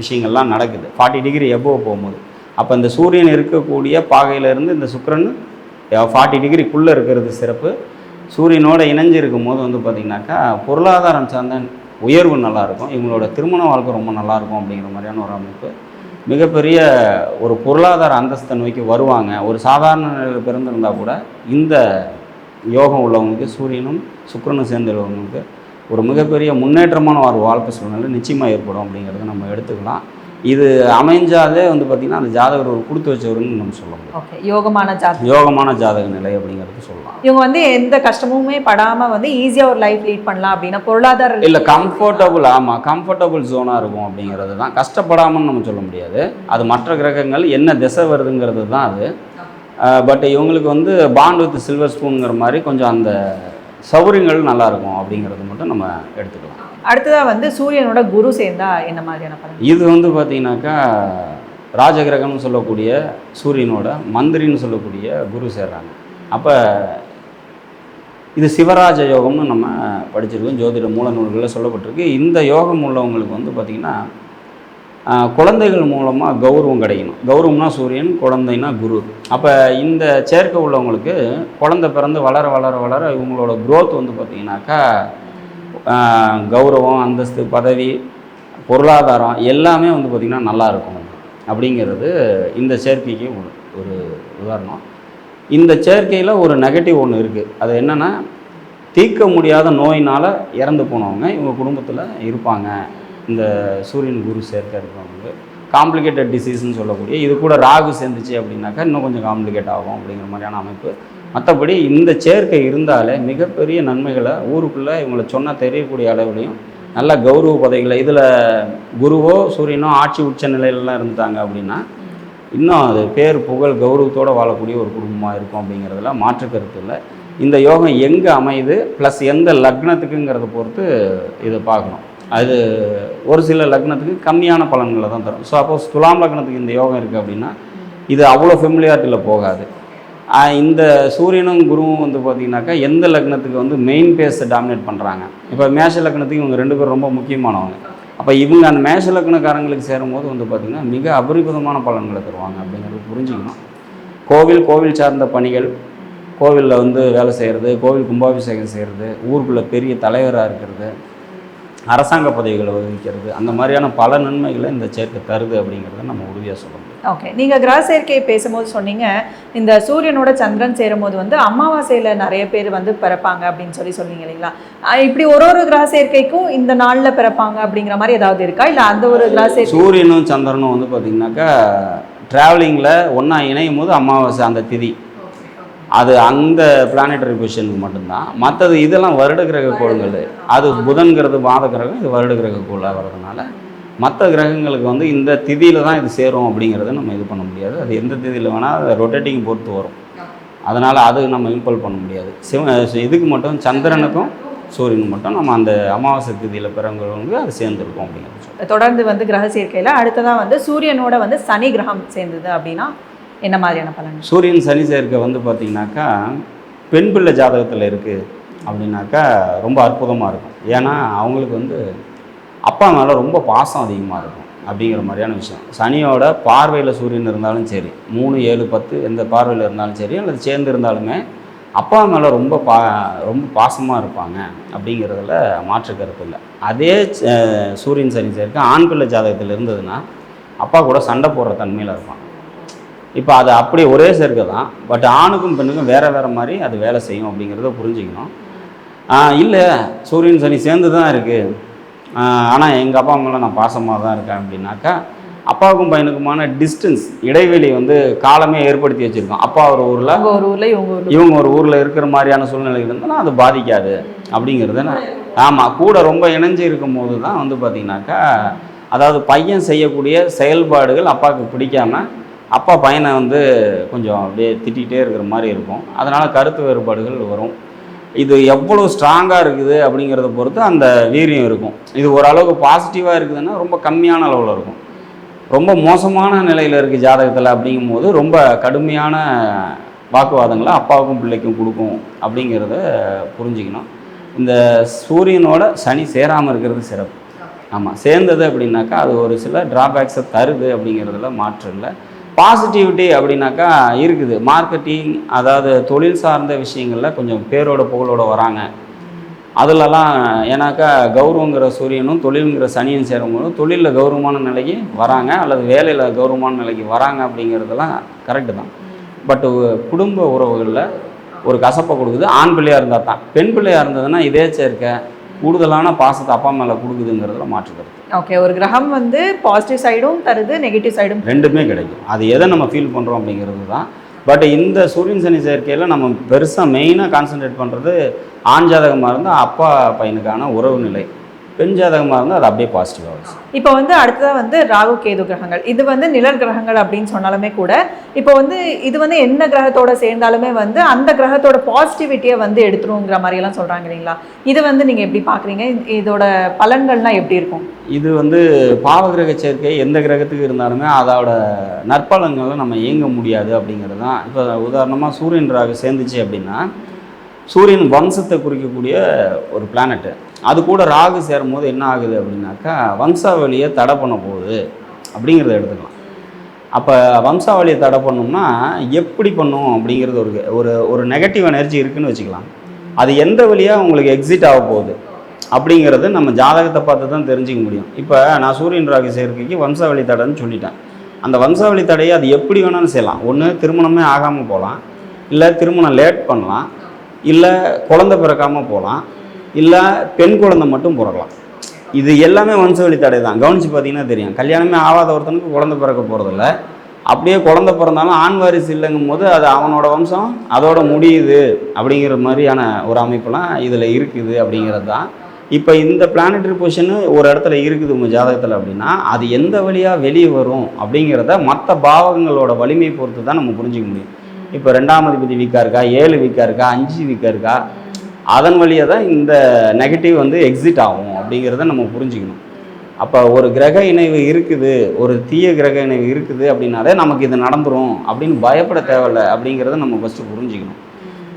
விஷயங்கள்லாம் நடக்குது. ஃபார்ட்டி டிகிரி எபோவ் போகும்போது. அப்போ இந்த சூரியன் இருக்கக்கூடிய பாகையிலேருந்து இந்த சுக்கரன் ஃபார்ட்டி டிகிரிக்குள்ளே இருக்கிறது சிறப்பு. சூரியனோட இணைஞ்சு இருக்கும் போது வந்து பார்த்திங்கனாக்கா பொருளாதாரம் சார்ந்த உயர்வு நல்லாயிருக்கும். இவங்களோட திருமண வாழ்க்கை ரொம்ப நல்லாயிருக்கும் அப்படிங்கிற மாதிரியான ஒரு அமைப்பு. மிகப்பெரிய ஒரு பொருளாதார அந்தஸ்தை நோக்கி வருவாங்க. ஒரு சாதாரண நிலையில் பிறந்திருந்தா கூட இந்த யோகம் உள்ளவங்களுக்கு சூரியனும் சுக்கிரனும் சேர்ந்துள்ளவங்களுக்கு ஒரு மிகப்பெரிய முன்னேற்றமான ஒரு வாழ்க்கை சூழ்நிலை நிச்சயமாக ஏற்படும் அப்படிங்கிறத நம்ம எடுத்துக்கலாம். இது அமைஞ்சாலே வந்து பார்த்திங்கன்னா அந்த ஜாதகர் ஒரு கொடுத்து வச்சவருன்னு நம்ம சொல்ல முடியும். ஓகே யோகமான ஜாதகம். யோகமான ஜாதக நிலை அப்படிங்கிறது சொல்லலாம். இவங்க வந்து எந்த கஷ்டமுமே படாம வந்து ஈஸியா ஒரு லைஃப் லீட் பண்ணலாம் அப்படின்னா பொருளாதார இல்லை கம்ஃபர்டபுள் ஆமாம் கம்ஃபர்டபுள் ஜோனாக இருக்கும் அப்படிங்கிறது தான். கஷ்டப்படாமன்னு நம்ம சொல்ல முடியாது. அது மற்ற கிரகங்கள் என்ன திசை வருதுங்கிறது தான் அது. பட் இவங்களுக்கு வந்து பாண்ட் வித் சில்வர் ஸ்பூனுங்கிற மாதிரி கொஞ்சம் அந்த சௌகரியங்கள் நல்லா இருக்கும் அப்படிங்கிறது மட்டும் நம்ம எடுத்துக்கலாம். அடுத்ததாக வந்து சூரியனோட குரு சேர்ந்தா என்ன மாதிரியான பலன்? இது வந்து பார்த்தீங்கன்னாக்கா ராஜகிரகம்னு சொல்லக்கூடிய சூரியனோட மந்திரின்னு சொல்லக்கூடிய குரு சேர்றாங்க. அப்போ இது சிவராஜ யோகம்னு நம்ம படிச்சிருக்கோம். ஜோதிட மூல நூல்களில் சொல்லப்பட்டிருக்கு. இந்த யோகம் உள்ளவங்களுக்கு வந்து பார்த்திங்கன்னா குழந்தைகள் மூலமாக கௌரவம் கிடைக்கணும். கௌரவம்னா சூரியன் குழந்தைனா குரு. அப்போ இந்த சேர்க்கை உள்ளவங்களுக்கு குழந்தை பிறந்து வளர வளர வளர இவங்களோட குரோத் வந்து பார்த்திங்கனாக்கா கௌரவம் அந்தஸ்து பதவி பொருளாதாரம் எல்லாமே வந்து பார்த்திங்கன்னா நல்லா இருக்கும் அப்படிங்கிறது இந்த சேர்க்கைக்கு ஒரு- ஒரு உதாரணம். இந்த சேர்க்கையில் ஒரு நெகட்டிவ் ஒன்று இருக்குது அது என்னென்னா தீர்க்க முடியாத நோயினால் இறந்து போனவங்க இவங்க குடும்பத்தில் இருப்பாங்க. இந்த சூரியன் குரு சேர்க்கை இருக்கிறவங்க காம்ப்ளிகேட்டட் டிசீஸ்னு சொல்லக்கூடிய இது கூட ராகு சேர்ந்துச்சு அப்படின்னாக்கா இன்னும் கொஞ்சம் காம்ப்ளிகேட் ஆகும் அப்படிங்கிற மாதிரியான அமைப்பு மற்றபடி இந்த சேர்க்கை இருந்தாலே மிகப்பெரிய நன்மைகளை ஊருக்குள்ளே இவங்களை சொன்னால் தெரியக்கூடிய அளவுலையும் நல்ல கௌரவ பதவிகளை இதில் குருவோ சூரியனோ ஆட்சி உச்ச நிலையிலலாம் இருந்தாங்க அப்படின்னா இன்னும் அது பேர் புகழ் கௌரவத்தோடு வாழக்கூடிய ஒரு குடும்பமாக இருக்கும் அப்படிங்கிறதுல மாற்று கருத்து இல்லை. இந்த யோகம் எங்கே அமையுது ப்ளஸ் எந்த லக்னத்துக்குங்கிறத பொறுத்து இதை பார்க்கணும். அது ஒரு சில லக்னத்துக்கு கம்மியான பலன்களை தான் தரும். ஸோ அப்போஸ் துலாம் லக்னத்துக்கு இந்த யோகம் இருக்குது அப்படின்னா இது அவ்வளோ ஃபெமிலியாரிட்டியில் போகாது. இந்த சூரியனும் குருவும் வந்து பார்த்தீங்கன்னாக்கா எந்த லக்னத்துக்கு வந்து மெயின் பேஸை டாமினேட் பண்ணுறாங்க இப்போ மேஷ லக்னத்துக்கு இவங்க ரெண்டு பேரும் ரொம்ப முக்கியமானவங்க. அப்போ இவங்க அந்த மேஷ லக்னக்காரங்களுக்கு சேரும்போது வந்து பார்த்திங்கன்னா மிக அபரிமிதமான பலன்களை தருவாங்க அப்படிங்கிறது புரிஞ்சுக்கணும். கோவில் கோவில் சார்ந்த பணிகள் கோவிலில் வந்து வேலை செய்கிறது கோவில் கும்பாபிஷேகம் செய்கிறது ஊருக்குள்ளே பெரிய தலைவராக இருக்கிறது அரசாங்க பதவிகளை வகிக்கிறது அந்த மாதிரியான பல நன்மைகளை இந்த சேர்க்கை தருது அப்படிங்கிறத நம்ம உறுதியாக சொல்லணும். ஓகே நீங்கள் கிரக சேர்க்கையை பேசும்போது சொன்னீங்க இந்த சூரியனோட சந்திரன் சேரும்போது வந்து அமாவாசையில் நிறைய பேர் வந்து பிறப்பாங்க அப்படின்னு சொல்லி சொன்னீங்க இல்லைங்களா? இப்படி ஒரு ஒரு கிரக சேர்க்கைக்கும் இந்த நாளில் பிறப்பாங்க அப்படிங்கிற மாதிரி ஏதாவது இருக்கா? இல்லை அந்த ஒரு கிரக சேர்க்கை சூரியனும் சந்திரனும் வந்து பார்த்தீங்கன்னாக்கா ட்ராவலிங்கில் ஒன்றா இணையும் போது அமாவாசை அந்த திதி. அது அந்த பிளானட்டரி பொசிஷனுக்கு மட்டும்தான். மற்றது இதெல்லாம் வருட கிரக கோள்கள். அது புதன்கிறது மாத கிரகம் இது வருட கிரக கோளாக வர்றதுனால மற்ற கிரகங்களுக்கு வந்து இந்த திதியில் தான் இது சேரும் அப்படிங்கிறத நம்ம இது பண்ண முடியாது. அது எந்த திதியில் வேணால் அதை ரொட்டேட்டிங் பொறுத்து வரும். அதனால் அது நம்ம இம்பல் பண்ண முடியாது. சிவ இதுக்கு மட்டும் சந்திரனுக்கும் சூரியனுக்கு மட்டும் நம்ம அந்த அமாவாசை திதியில் பிறந்தவங்களுக்கு அது சேர்ந்துருக்கும் அப்படிங்கிறது. தொடர்ந்து வந்து கிரக சேர்க்கையில அடுத்ததா வந்து சூரியனோட வந்து சனி கிரகம் சேர்ந்தது அப்படின்னா என்ன மாதிரியான பலன்கள்? சூரியன் சனி சேர்க்கை வந்து பார்த்தீங்கன்னாக்கா பெண் பிள்ளை ஜாதகத்தில் இருக்குது அப்படின்னாக்கா ரொம்ப அற்புதமாக இருக்கும். ஏன்னா அவங்களுக்கு வந்து அப்பா மேலே ரொம்ப பாசம் அதிகமாக இருக்கும் அப்படிங்கிற மாதிரியான விஷயம். சனியோட பார்வையில் சூரியன் இருந்தாலும் சரி மூணு ஏழு பத்து எந்த பார்வையில் இருந்தாலும் சரி அல்லது சேர்ந்து இருந்தாலுமே அப்பா மேலே ரொம்ப பா ரொம்ப பாசமாக இருப்பாங்க அப்படிங்கிறதுல மாற்று கருத்து இல்லை. அதே சூரியன் சனி சேர்க்க ஆண் பிள்ளை ஜாதகத்தில் இருந்ததுன்னா அப்பா கூட சண்டை போடுற தன்மையில் இருப்பான் இப்போ அது அப்படி ஒரே சேர்க்கை தான் பட் ஆணுக்கும் பெண்ணுக்கும் வேறு வேறு மாதிரி அது வேலை செய்யும் அப்படிங்கிறத புரிஞ்சுக்கணும். இல்லை சூரியன் சனி சேர்ந்து தான் இருக்குது ஆனால் எங்கள் அப்பா மேலே நான் பாசமாக தான் இருக்கேன் அப்படின்னாக்கா அப்பாவுக்கும் பையனுக்குமான டிஸ்டன்ஸ் இடைவெளி வந்து காலமே ஏற்படுத்தி வச்சுருக்கோம். அப்பா ஒரு ஊரில் ஒரு ஊர்ல இவங்க ஊர்ல இவங்க ஒரு ஊரில் இருக்கிற மாதிரியான சூழ்நிலை இருந்தாலும் அது பாதிக்காது அப்படிங்கிறது ஆமாம் கூட ரொம்ப இணைஞ்சு இருக்கும் போது தான் வந்து பார்த்திங்கனாக்கா அதாவது பையன் செய்யக்கூடிய செயல்பாடுகள் அப்பாவுக்கு பிடிக்காம அப்பா பையனை வந்து கொஞ்சம் அப்படியே திட்டிகிட்டே இருக்கிற மாதிரி இருக்கும். அதனால் கருத்து வேறுபாடுகள் வரும். இது எவ்வளோ ஸ்ட்ராங்காக இருக்குது அப்படிங்கிறத பொறுத்து அந்த வீரியம் இருக்கும். இது ஓரளவுக்கு பாசிட்டிவாக இருக்குதுன்னா ரொம்ப கம்மியான அளவில் இருக்கும். ரொம்ப மோசமான நிலையில் இருக்குது ஜாதகத்தில் அப்படிங்கும்போது ரொம்ப கடுமையான வாக்குவாதங்களை அப்பாவுக்கும் பிள்ளைக்கும் கொடுக்கும் அப்படிங்கிறத புரிஞ்சுக்கணும். இந்த சூரியனோட சனி சேராமல் இருக்கிறது சிறப்பு. ஆமாம் சேர்ந்தது அப்படின்னாக்கா அது ஒரு சில ட்ராபேக்ஸை தருது அப்படிங்கிறதுல மாற்றம் இல்லை. பாசிட்டிவிட்டி அப்படின்னாக்கா இருக்குது. மார்க்கெட்டிங் அதாவது தொழில் சார்ந்த விஷயங்களில் கொஞ்சம் பேரோட புகழோட வராங்க. அதுலலாம் ஏன்னாக்கா கௌரவங்கிற சூரியனும் தொழிலுங்கிற சனியும் சேரும்போது தொழிலில் கௌரவமான நிலைக்கு வராங்க அல்லது வேலையில் கௌரவமான நிலைக்கு வராங்க அப்படிங்கிறதெல்லாம் கரெக்டு தான். பட்டு குடும்ப உறவுகளில் ஒரு கசப்பை கொடுக்குது. ஆண் பிள்ளையாக இருந்தால் தான். பெண் பிள்ளையாக இருந்ததுன்னா இதே சேர்க்க. கூடுதலான பாசத்தை அப்பா மேலே கொடுக்குதுங்கிறதுல மாற்றுக்கிறது ஓகே ஒரு கிரகம் வந்து பாசிட்டிவ் சைடும் தருது நெகட்டிவ் சைடும் ரெண்டுமே கிடைக்கும். அது எதை நம்ம ஃபீல் பண்ணுறோம் அப்படிங்கிறது தான். பட் இந்த சூரியன் சனி சேர்க்கையில் நம்ம பெருசாக மெயினாக கான்சென்ட்ரேட் பண்ணுறது ஆண் ஜாதகமாக இருந்தால் அப்பா பையனுக்கான உறவு நிலை. பெண் ஜாதகமாக இருந்தால் அது அப்படியே பாசிட்டிவாக வரும் இப்போ வந்து அடுத்ததா வந்து ராகு கேது கிரகங்கள். இது வந்து நிழல் கிரகங்கள் அப்படின்னு சொன்னாலுமே கூட இப்போ வந்து இது வந்து என்ன கிரகத்தோட சேர்ந்தாலுமே வந்து அந்த கிரகத்தோட பாசிட்டிவிட்டியை வந்து எடுத்துருங்கிற மாதிரி எல்லாம் சொல்றாங்க இல்லைங்களா? இது வந்து நீங்க எப்படி பாக்குறீங்க? இதோட பலன்கள்லாம் எப்படி இருக்கும்? இது வந்து பாவகிரக சேர்க்கை எந்த கிரகத்துக்கு இருந்தாலுமே அதோட நற்பலன்களை நம்ம இயங்க முடியாது அப்படிங்கிறது தான். இப்போ உதாரணமாக சூரியன் ராகு சேர்ந்துச்சு அப்படின்னா சூரியன் வம்சத்தை குறிக்கக்கூடிய ஒரு பிளானட்டு அது கூட ராகு சேரும் போது என்ன ஆகுது அப்படின்னாக்கா வம்சாவளியை தடை பண்ண போகுது அப்படிங்கிறத எடுத்துக்கலாம். அப்போ வம்சாவளியை தடை பண்ணோம்னா எப்படி பண்ணும் அப்படிங்கிறது ஒரு ஒரு ஒரு நெகட்டிவ் எனர்ஜி இருக்குதுன்னு வச்சுக்கலாம். அது எந்த வழியாக உங்களுக்கு எக்ஸிட் ஆக போகுது அப்படிங்கிறது நம்ம ஜாதகத்தை பார்த்து தான் தெரிஞ்சுக்க முடியும். இப்போ நான் சூரியன் ராகு சேர்க்கைக்கு வம்சாவளி தடைன்னு சொல்லிட்டேன். அந்த வம்சாவளி தடையை அது எப்படி வேணாலும் செய்யலாம். ஒன்று திருமணமே ஆகாமல் போகலாம். இல்லை திருமணம் லேட் பண்ணலாம். இல்லை குழந்தை பிறக்காமல் போகலாம் இல்லை பெண் குழந்தை மட்டும் பிறக்கலாம். இது எல்லாமே வம்சவழி தடை தான் கவனித்து பார்த்தீங்கன்னா தெரியும். கல்யாணமே ஆகாத ஒருத்தனுக்கு குழந்தை பிறக்க போகிறதில்ல அப்படியே குழந்தை பிறந்தாலும் ஆண் வாரிசு இல்லைங்கும் போது அது அவனோட வம்சம் அதோட முடியுது அப்படிங்கிற மாதிரியான ஒரு அமைப்புலாம் இதில் இருக்குது அப்படிங்கிறது தான் இப்போ இந்த பிளானட்டரி பொசிஷனு ஒரு இடத்துல இருக்குது உங்கள் ஜாதகத்தில் அப்படின்னா அது எந்த வழியாக வெளியே வரும் அப்படிங்கிறத மற்ற பாவகங்களோட வலிமையை பொறுத்து தான் நம்ம புரிஞ்சிக்க முடியும். இப்போ ரெண்டாம் அதிபதி வீக்காக இருக்கா ஏழு வீக்காக இருக்கா அஞ்சு வீக்காக இருக்கா அதன் வழியாக தான் இந்த நெகட்டிவ் வந்து எக்ஸிட் ஆகும் அப்படிங்கிறத நம்ம புரிஞ்சுக்கணும். அப்போ ஒரு கிரக இணைவு இருக்குது ஒரு தீய கிரக இணைவு இருக்குது அப்படின்னாலே நமக்கு இது நடந்துரும் அப்படின்னு பயப்பட தேவையில்லை அப்படிங்கிறத நம்ம ஃபஸ்ட்டு புரிஞ்சுக்கணும்.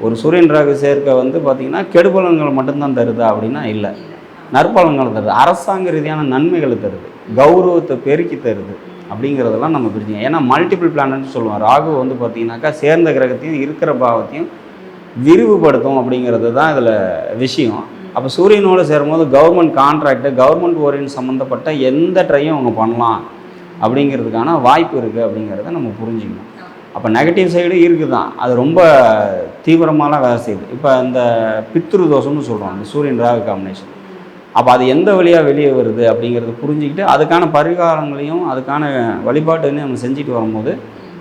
ஒரு சூரியன் ராகு சேர்க்கை வந்து பார்த்திங்கன்னா கெடுபலன்களை மட்டும்தான் தருதா அப்படின்னா இல்லை. நற்பலன்களை தருது. அரசாங்க ரீதியான நன்மைகளை தருது. கௌரவத்தை பெருக்கி தருது. அப்படிங்கிறதெல்லாம் நம்ம பிரிச்சுங்க ஏன்னா மல்டிபிள் பிளானட்னு சொல்லுவோம். ராகு வந்து பார்த்தீங்கன்னாக்கா சேர்ந்த கிரகத்தையும் இருக்கிற பாவத்தையும் விரிவுபடுத்தும் அப்படிங்கிறது தான் இதில் விஷயம். அப்போ சூரியனோட சேரும்போது கவர்மெண்ட் கான்ட்ராக்டு கவர்மெண்ட் ஓரியன் சம்மந்தப்பட்ட எந்த ட்ரையும் அவங்க பண்ணலாம் அப்படிங்கிறதுக்கான வாய்ப்பு இருக்குது அப்படிங்கிறத நம்ம புரிஞ்சுக்கணும். அப்போ நெகட்டிவ் சைடு இருக்குது தான் அது ரொம்ப தீவிரமாலாம் வேலை செய்யுது. இப்போ இந்த பித்ரு தோஷம்னு சொல்கிறோம் இந்த சூரியன் ராகு காம்பினேஷன் அப்போ அது எந்த வழியாக வெளியே வருது அப்படிங்கிறத புரிஞ்சுக்கிட்டு அதுக்கான பரிகாரங்களையும் அதுக்கான வழிபாட்டையும் நம்ம செஞ்சுட்டு வரும்போது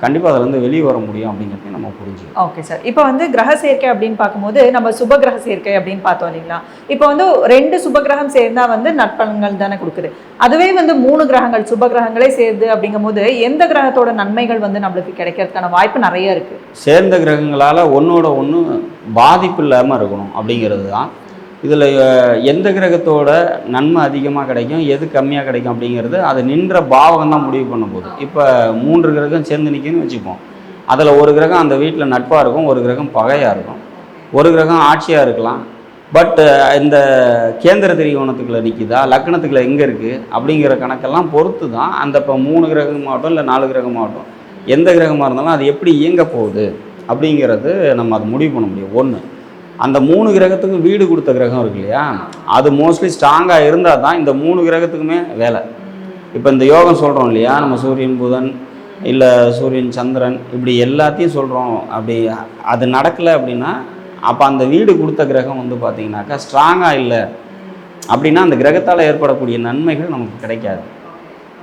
கண்டிப்பாக அதில் வெளியே வர முடியும் அப்படிங்கிறதையும் நம்ம புரிஞ்சுக்கணும். ஓகே சார் இப்போ வந்து கிரக சேர்க்கை அப்படின்னு பார்க்கும்போது நம்ம சுப கிரக சேர்க்கை அப்படின்னு பார்த்தோம் இல்லைங்களா? இப்போ வந்து ரெண்டு சுப கிரகம் சேர்ந்தா வந்து நற்பலன்கள் தானே கொடுக்குது. அதுவே வந்து மூணு கிரகங்கள் சுப கிரகங்களே சேருது அப்படிங்கும்போது எந்த கிரகத்தோட நன்மைகள் வந்து நம்மளுக்கு கிடைக்கிறதுக்கான வாய்ப்பு நிறைய இருக்கு? சேர்ந்த கிரகங்களால் ஒன்றோட ஒன்று பாதிப்பு இல்லாமல் இருக்கணும் அப்படிங்கிறது தான் இதில் எந்த கிரகத்தோட நன்மை அதிகமாக கிடைக்கும் எது கம்மியாக கிடைக்கும் அப்படிங்கிறது அது நின்ற பாவகம் தான் முடிவு பண்ண போகுது. இப்போ மூன்று கிரகம் சேர்ந்து நிற்குன்னு வச்சுப்போம். அதில் ஒரு கிரகம் அந்த வீட்டில் நட்பாக இருக்கும் ஒரு கிரகம் பகையாக இருக்கும். ஒரு கிரகம் ஆட்சியாக இருக்கலாம். பட் இந்த கேந்திர திரிகோணத்துக்குள்ளே நிற்கிதா லக்னத்துக்குள்ளே எங்கே இருக்குது அப்படிங்கிற கணக்கெல்லாம் பொறுத்து தான் அந்த இப்போ மூணு கிரகமாகட்டும் இல்லை நாலு கிரகமாகட்டும் எந்த கிரகமாக இருந்தாலும் அது எப்படி இயங்க போகுது அப்படிங்கிறது நம்ம அதை முடிவு பண்ண முடியும். ஒன்று அந்த மூணு கிரகத்துக்கும் வீடு கொடுத்த கிரகம் இருக்கு இல்லையா? அது மோஸ்ட்லி ஸ்ட்ராங்காக இருந்தால் தான் இந்த மூணு கிரகத்துக்குமே வேலை. இப்போ இந்த யோகம் சொல்கிறோம் இல்லையா? நம்ம சூரியன் புதன் இல்லை சூரியன் சந்திரன் இப்படி எல்லாத்தையும் சொல்கிறோம் அப்படி அது நடக்கலை அப்படின்னா அப்போ அந்த வீடு கொடுத்த கிரகம் வந்து பார்த்தீங்கன்னாக்கா ஸ்ட்ராங்காக இல்லை. அப்படின்னா அந்த கிரகத்தால் ஏற்படக்கூடிய நன்மைகள் நமக்கு கிடைக்காது.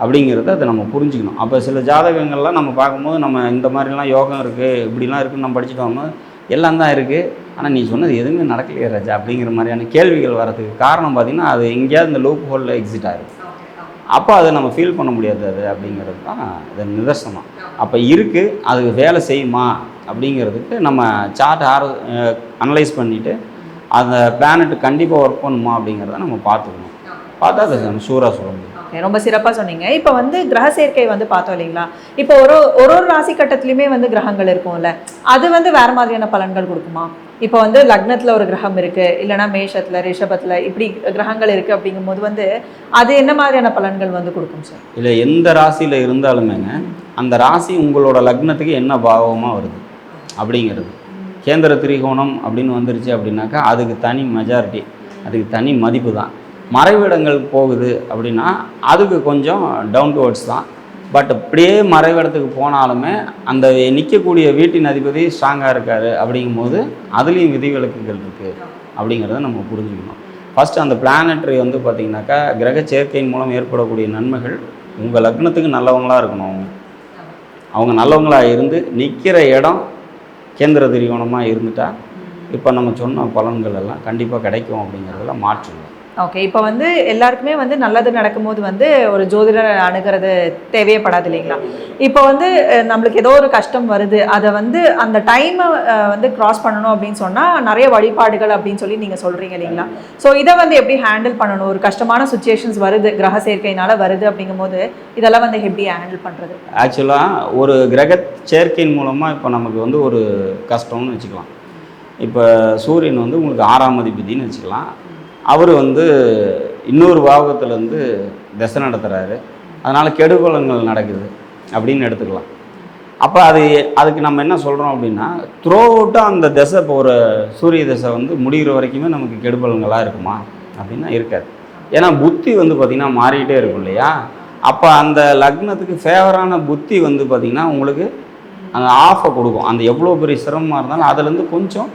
அப்படிங்கிறத அதை நம்ம புரிஞ்சுக்கணும். அப்போ சில ஜாதகங்கள்லாம் நம்ம பார்க்கும்போது நம்ம இந்த மாதிரிலாம் யோகம் இருக்குது இப்படிலாம் இருக்குன்னு நம்ம படிச்சுட்டு வரும்போது எல்லாம் தான் இருக்குது ஆனால் நீ சொன்னது எதுவுமே நடக்கலையே ராஜா அப்படிங்கிற மாதிரியான கேள்விகள் வரதுக்கு காரணம் பார்த்திங்கன்னா அது எங்கேயாவது இந்த லூப் ஹோலில் எக்ஸிட் ஆகிருக்கு அப்போ அதை நம்ம ஃபீல் பண்ண முடியாது அது அப்படிங்கிறது தான் இது நிதர்சனம். அப்போ இருக்குது அதுக்கு வேலை செய்யுமா அப்படிங்கிறதுக்கு நம்ம சார்ட் ஆர் அனலைஸ் பண்ணிவிட்டு அந்த பிளானட் கண்டிப்பாக ஒர்க் பண்ணுமா அப்படிங்கிறத நம்ம பார்த்துக்கணும். பார்த்தா அதை நம்ம ஷூராக சொல்ல முடியும். ஓகே ரொம்ப சிறப்பாக சொன்னீங்க. இப்போ வந்து கிரக சேர்க்கை வந்து பார்த்தோம் இல்லைங்களா? இப்போ ஒரு ஒரு ஒரு ராசி கட்டத்துலையுமே வந்து கிரகங்கள் இருக்கும்ல. அது வந்து வேறு மாதிரியான பலன்கள் கொடுக்குமா? இப்போ வந்து லக்னத்தில் ஒரு கிரகம் இருக்குது இல்லைன்னா மேஷத்தில் ரிஷபத்தில் இப்படி கிரகங்கள் இருக்குது அப்படிங்கும்போது வந்து அது என்ன மாதிரியான பலன்கள் வந்து கொடுக்கும் சார் இல்லை எந்த ராசியில் இருந்தாலுமேங்க அந்த ராசி உங்களோட லக்னத்துக்கு என்ன பாவமாக வருது அப்படிங்கிறது. கேந்திர திரிகோணம் அப்படின்னு வந்துருச்சு அப்படின்னாக்கா அதுக்கு தனி மெஜாரிட்டி அதுக்கு தனி மதிப்பு தான். மறைவிடங்கள் போகுது அப்படின்னா அதுக்கு கொஞ்சம் டவுன் டுவர்ட்ஸ் தான். பட் அப்படியே மறைவிடத்துக்கு போனாலுமே அந்த நிற்கக்கூடிய வீட்டின் அதிபதி ஸ்ட்ராங்காக இருக்காரு அப்படிங்கும்போது அதுலேயும் விதிவிலக்குகள் இருக்குது அப்படிங்கிறத நம்ம புரிஞ்சுக்கணும். ஃபஸ்ட்டு அந்த பிளானட்ரி வந்து பார்த்திங்கனாக்கா கிரக சேர்க்கையின் மூலம் ஏற்படக்கூடிய நன்மைகள் உங்கள் லக்னத்துக்கு நல்லவங்களாக இருக்கணும். அவங்க அவங்க நல்லவங்களாக இருந்து நிற்கிற இடம் கேந்திர திரிகோணமாக இருந்துட்டால் இப்போ நம்ம சொன்ன பலன்கள் எல்லாம் கண்டிப்பாக கிடைக்கும் அப்படிங்கிறதுல மாற்று ஓகே இப்போ வந்து எல்லாருக்குமே வந்து நல்லது நடக்கும்போது வந்து ஒரு ஜோதிடர் அணுகிறது தேவையப்படாது இல்லைங்களா? இப்போ வந்து நம்மளுக்கு ஏதோ ஒரு கஷ்டம் வருது அதை வந்து அந்த டைமை வந்து கிராஸ் பண்ணணும் அப்படின்னு சொன்னால் நிறைய வழிபாடுகள் அப்படின்னு சொல்லி நீங்கள் சொல்கிறீங்க இல்லைங்களா? ஸோ இதை வந்து எப்படி ஹேண்டில் பண்ணணும்? ஒரு கஷ்டமான சுச்சுவேஷன்ஸ் வருது கிரக சேர்க்கையினால வருது அப்படிங்கும்போது இதெல்லாம் வந்து எப்படி ஹேண்டில் பண்ணுறது ஆக்சுவலாக ஒரு கிரக சேர்க்கையின் மூலமாக இப்போ நமக்கு வந்து ஒரு கஷ்டம்னு வச்சுக்கலாம். இப்போ சூரியன் வந்து உங்களுக்கு ஆறாம் அதிபதினு வச்சுக்கலாம். அவர் வந்து இன்னொரு பாவகத்துலேருந்து திசை நடத்துகிறாரு அதனால் கெடுகோலங்கள் நடக்குது அப்படின்னு எடுத்துக்கலாம். அப்போ அது அதுக்கு நம்ம என்ன சொல்கிறோம் அப்படின்னா த்ரோ அவுட்டாக அந்த திசை இப்போ ஒரு சூரிய திசை வந்து முடிகிற வரைக்குமே நமக்கு கெடுபலங்களாக இருக்குமா? அப்படின்னா இருக்காது. ஏன்னா புத்தி வந்து பார்த்திங்கன்னா மாறிக்கிட்டே இருக்கும் இல்லையா? அப்போ அந்த லக்னத்துக்கு ஃபேவரான புத்தி வந்து பார்த்திங்கன்னா உங்களுக்கு அந்த ஆஃபை கொடுக்கும். அந்த எவ்வளோ பெரிய சிரமமாக இருந்தாலும் அதுலேருந்து கொஞ்சம்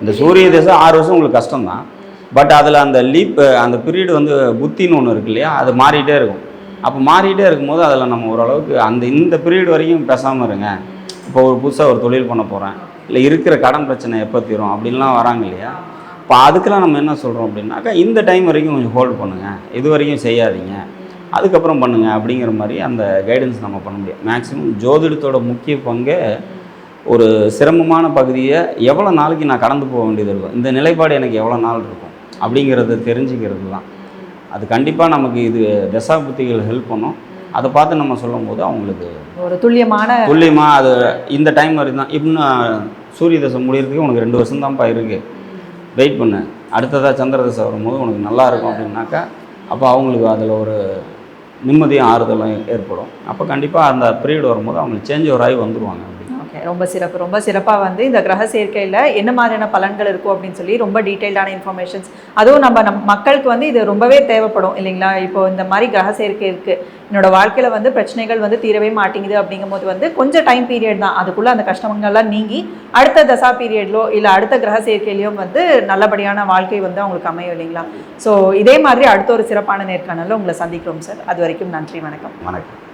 இந்த சூரிய திசை ஆறு வருஷம் உங்களுக்கு கஷ்டம்தான். பட் அதில் அந்த லீப் அந்த பீரியட் வந்து புத்தின்னு ஒன்று இருக்கு இல்லையா? அது மாறிட்டே இருக்கும். அப்போ மாறிட்டே இருக்கும்போது அதில் நம்ம ஓரளவுக்கு அந்த இந்த பீரியட் வரைக்கும் பேசாமல் இருங்க. இப்போ ஒரு புதுசாக ஒரு தொழில் பண்ண போகிறேன் இல்லை இருக்கிற கடன் பிரச்சனை எப்போ தீரும்? அப்படின்லாம் வராங்க இல்லையா? இப்போ அதுக்கெல்லாம் நம்ம என்ன சொல்கிறோம் அப்படின்னாக்கா இந்த டைம் வரைக்கும் கொஞ்சம் ஹோல்ட் பண்ணுங்கள் இது வரைக்கும் செய்யாதீங்க. அதுக்கப்புறம் பண்ணுங்கள் அப்படிங்கிற மாதிரி அந்த கைடன்ஸ் நம்ம பண்ண முடியும். மேக்ஸிமம் ஜோதிடத்தோட முக்கிய பங்கே ஒரு சிரமமான பகுதியை எவ்வளோ நாளைக்கு நான் கடந்து போக வேண்டியது இருக்கும்? இந்த நிலைப்பாடு எனக்கு எவ்வளோ நாள் இருக்கும்? அப்படிங்கிறத தெரிஞ்சுக்கிறது தான். அது கண்டிப்பாக நமக்கு இது தசா புத்திகள் ஹெல்ப் பண்ணும். அதை பார்த்து நம்ம சொல்லும்போது அவங்களுக்கு ஒரு துல்லியமான துல்லியமாக அது இந்த டைம் வரைக்கும் தான். இன்னும் சூரிய தசை முடியறதுக்கு உனக்கு ரெண்டு வருஷம் தான்ப்பா இருக்குது வெயிட் பண்ணு. அடுத்ததாக சந்திர தசை வரும்போது உனக்கு நல்லா இருக்கும் அப்படின்னாக்கா அப்போ அவங்களுக்கு அதில் ஒரு நிம்மதியும் ஆறுதலும் ஏற்படும். அப்போ கண்டிப்பாக அந்த பீரியட் வரும்போது அவங்களுக்கு சேஞ்ச் ஓவர் ஆகி வந்துடுவாங்க ஓகே ரொம்ப சிறப்பு. ரொம்ப சிறப்பாக வந்து இந்த கிரக சேர்க்கையில் என்ன மாதிரியான பலன்கள் இருக்கும் அப்படின்னு சொல்லி ரொம்ப டீட்டெயில்டான இன்ஃபர்மேஷன்ஸ். அதுவும் நம்ம நம் மக்களுக்கு வந்து இது ரொம்பவே தேவைப்படும் இல்லைங்களா? இப்போ இந்த மாதிரி கிரக சேர்க்கை இருக்குது என்னோட வாழ்க்கையில் வந்து பிரச்சனைகள் வந்து தீரவே மாட்டேங்குது அப்படிங்கும்போது வந்து கொஞ்சம் டைம் பீரியட் தான். அதுக்குள்ளே அந்த கஷ்டங்கள்லாம் நீங்கி அடுத்த தசா பீரியட்லோ இல்லை அடுத்த கிரக சேர்க்கையிலையும் வந்து நல்லபடியான வாழ்க்கை வந்து அவங்களுக்கு அமையும் இல்லைங்களா? ஸோ இதே மாதிரி அடுத்த ஒரு சிறப்பான நேர்காணலில் உங்களை சந்திக்கிறோம் சார். அது வரைக்கும் நன்றி வணக்கம். வணக்கம்.